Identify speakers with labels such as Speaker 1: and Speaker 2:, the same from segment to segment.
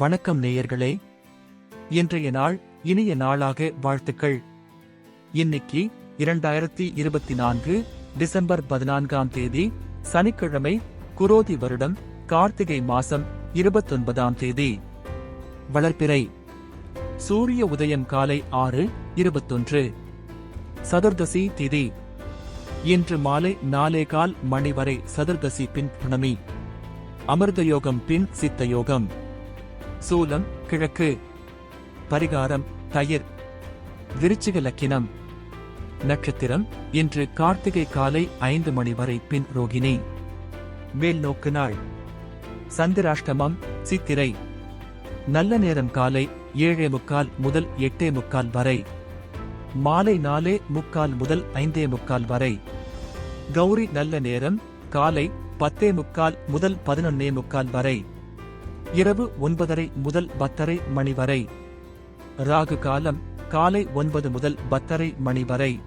Speaker 1: வணக்கம் நேயர்களே. இன்றைய நாள் இனிய நாளாக வாழ்த்துக்கள். இன்னைக்கு இரண்டாயிரத்தி இருபத்தி நான்கு டிசம்பர் பதினான்காம் தேதி சனிக்கிழமை குரோதி வருடம் கார்த்திகை மாசம் இருபத்தொன்பதாம் தேதி. வளர்ப்பிறை சூரிய உதயம் காலை ஆறு இருபத்தொன்று. சதுர்தசி திதி. இன்று மாலை நாலே கால் மணி வரை சதுர்தசி பின் புனமி. அமிர்த யோகம் பின் சித்த யோகம் சூலம் கிழக்கு. பரிகாரம் தயிர். விருச்சிக லக்கினம் நட்சத்திரம் இன்று கார்த்திகை காலை ஐந்து மணி வரை பின் ரோகிணி. மேல் நோக்கு நாள். சந்திராஷ்டமம் சித்திரை. நல்ல நேரம் காலை ஏழே முக்கால் முதல் எட்டே முக்கால் வரை. மாலை நாலே முக்கால் முதல் ஐந்தே முக்கால் வரை. கௌரி நல்ல நேரம் காலை பத்தே முக்கால் முதல் பதினொன்னே முக்கால் வரை. இரவு ஒன்பதரை முதல் பத்தரை மணி வரை. ராகு காலம் காலை ஒன்பது முதல் பத்தரை மணி வரை.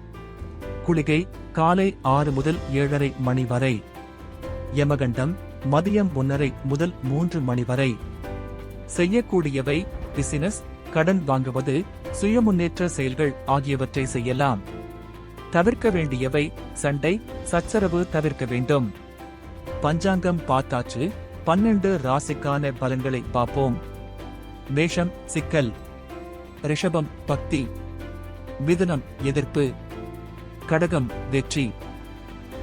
Speaker 1: குளிகை காலை ஆறு முதல் ஏழரை மணி வரை. யமகண்டம் மதியம் ஒன்னரை முதல் மூன்று மணி வரை. செய்யக்கூடியவை பிசினஸ் கடன் வாங்குவது சுயமுன்னேற்ற செயல்கள் ஆகியவற்றை செய்யலாம். தவிர்க்க வேண்டியவை சண்டை சச்சரவு தவிர்க்க வேண்டும். பஞ்சாங்கம் பார்த்தாச்சு பன்னெண்டு ராசிக்கான பலன்களை பார்ப்போம். மேஷம் சிக்கல் ரிஷபம் பக்தி மிதுனம் எதிர்ப்பு கடகம் வெற்றி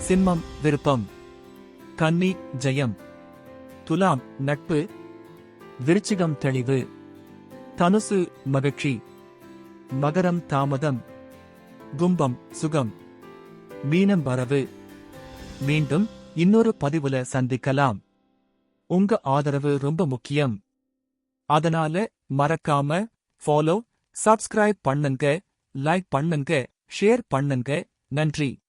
Speaker 1: சிம்மம் விருப்பம் கன்னி ஜெயம் துலாம் நட்பு விருச்சிகம் தெளிவு தனுசு மகிழ்ச்சி மகரம் தாமதம் கும்பம் சுகம் மீனம் வரவு. மீண்டும் இன்னொரு பதிவுல சந்திக்கலாம். உங்க ஆதரவு ரொம்ப முக்கியம். அதனால மறக்காம ஃபாலோ சப்ஸ்கிரைப் பண்ணுங்க லைக் பண்ணுங்க ஷேர் பண்ணுங்க. நன்றி.